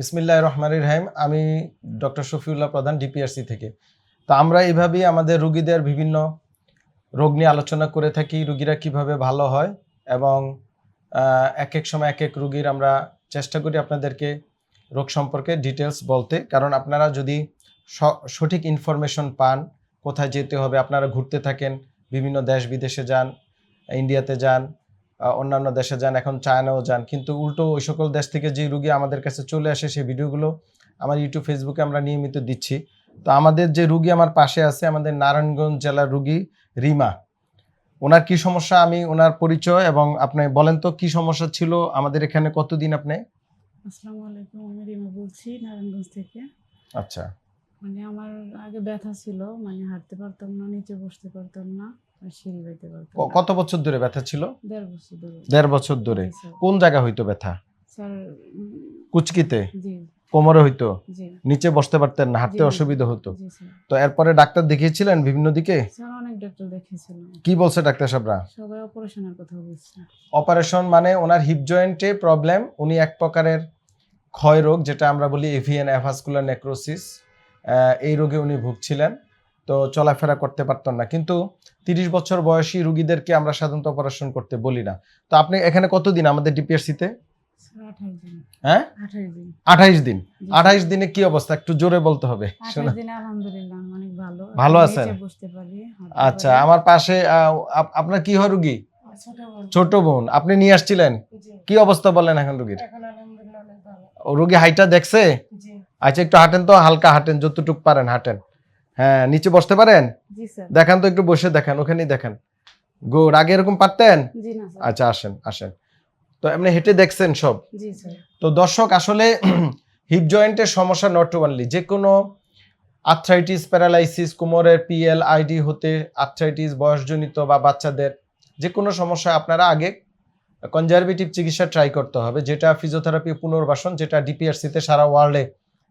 বিসমিল্লাহ রহমান রহিম। আমি ডক্টর শফিউল্লাহ প্রধান ডিপিআরসি থেকে। তো আমরা এইভাবেই আমাদের রুগীদের বিভিন্ন রোগ নিয়ে আলোচনা করে থাকি, রুগীরা কীভাবে ভালো হয় এবং এক এক সময় এক এক রুগীর আমরা চেষ্টা করি আপনাদেরকে রোগ সম্পর্কে ডিটেলস বলতে। কারণ আপনারা যদি সঠিক ইনফরমেশন পান, কোথায় যেতে হবে, আপনারা ঘুরতে থাকেন, বিভিন্ন দেশ বিদেশে যান, ইন্ডিয়াতে যান অন্যান্য দেশে যান এখন চায়নাও যান। কিন্তু উল্টো ওই সকল দেশ থেকে যে রুগী আমাদের কাছে চলে আসে সেই ভিডিওগুলো আমার ইউটিউব ফেসবুকে আমরা নিয়মিত দিচ্ছি। তো আমাদের যে রুগী আমার পাশে আছে আমাদের নারায়ণগঞ্জ জেলার রুগী রিমা। ওনার কি সমস্যা আমি ওনার পরিচয় এবং আপনি বলেন তো কি সমস্যা ছিল আমাদের এখানে কতদিন আপনি? আসসালামু আলাইকুম আমি রিমা বলছি নারায়ণগঞ্জ থেকে। আচ্ছা। মানে আমার আগে ব্যথা ছিল মানে হাঁটতে পারতাম না নিচে বসতে পারতাম না। আর সিঁড়ি বাইতে পারতাম ক- না। কত বছর ধরে ব্যথা ছিল? দেড় বছর ধরে। কোন জায়গা হইতো ব্যথা? কুচকিতে? কোমরে হইতো? নিচে বসতে পারতেন না হাঁটতে অসুবিধা হতো? তো এরপরে ডাক্তার দেখিয়েছিলেন বিভিন্ন দিকে? কি বলছে ডাক্তার সাহেবরা অপারেশন মানে ওনার হিপ জয়েন্টে প্রবলেম উনি এক প্রকারের ক্ষয় রোগ যেটা আমরা বলি এভিয়ান অ্যাভাসকুলার নেক্রোসিস। এই রোগে উনি ভুগছিলেন তো চলাফেরা করতে পারতেন না। কিন্তু তিরিশ বছর বয়সী রুগীদেরকে আমরা সাধারণত অপারেশন করতে বলি না। তো আপনি এখানে কতদিন আমাদের ডিপিএসসিতে দিন। হ্যাঁ? আঠাইশ দিন। আঠাইশ দিনে। কি অবস্থা? একটু জোরে বলতে হবে ভালো। আছেন? আচ্ছা আমার পাশে আপনার কি হয় রুগী? ছোট বোন। আপনি নিয়ে আসছিলেন? কি অবস্থা বলেন এখন রুগীর? রুগী হাইটা দেখছে? আচ্ছা একটু হাঁটেন তো হালকা হাঁটেন যতটুক পারেন হাঁটেন। হ্যাঁ নিচে বসতে পারেন? দেখান তো একটু বসে দেখেন ওখানেই দেখেন। গুড আগে এরকম পারতেন? আচ্ছা আসেন আসেন। তো এমনি হেঁটে দেখছেন সব? তো দর্শক আসলে হিপ জয়েন্টের সমস্যা নট ওয়ানলি যে কোনো আর্থ্রাইটিস প্যারালাইসিস কোমরের পিএল আইডি হতে আর্থ্রাইটিস বয়সজনিত বা বাচ্চাদের যে কোনো সমস্যা আপনারা আগে কনজারভেটিভ চিকিৎসা ট্রাই করতে হবে। যেটা ফিজিওথেরাপি পুনর্বাসন যেটা ডিপিআরসিতে সারা ওয়ার্ল্ডে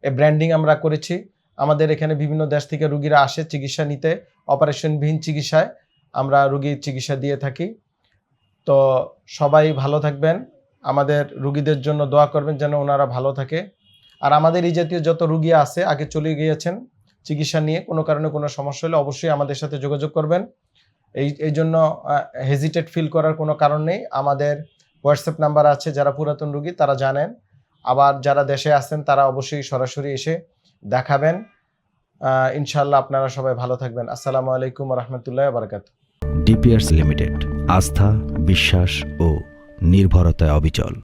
এ ব্র্যান্ডিং আমরা করেছি। আমাদের এখানে বিভিন্ন দেশ থেকে রুগীরা আসে চিকিৎসা নিতে। অপারেশনবিহীন চিকিৎসায় আমরা রুগীর চিকিৎসা দিয়ে থাকি। তো সবাই ভালো থাকবেন। আমাদের রুগীদের জন্য দোয়া করবেন যেন ওনারা ভালো থাকে। আর আমাদের এই জাতীয় যত রুগী আছে, আগে চলে গিয়েছেন চিকিৎসা নিয়ে, কোনো কারণে কোনো সমস্যা হলে অবশ্যই আমাদের সাথে যোগাযোগ করবেন। এই এই জন্য হেজিটেট ফিল করার কোনো কারণ নেই। আমাদের হোয়াটসঅ্যাপ নাম্বার আছে, যারা পুরাতন রুগী, তারা জানেন। আবার যারা দেশে আছেন, তারা অবশ্যই সরাসরি এসে দেখাবেন। ইনশাল্লাহ আপনারা সবাই ভালো থাকবেন। আসসালামু আলাইকুম রহমতুল্লাহ বারকাত ডিপিআরস লিমিটেড, আস্থা, বিশ্বাস ও নির্ভরতায় অবিচল।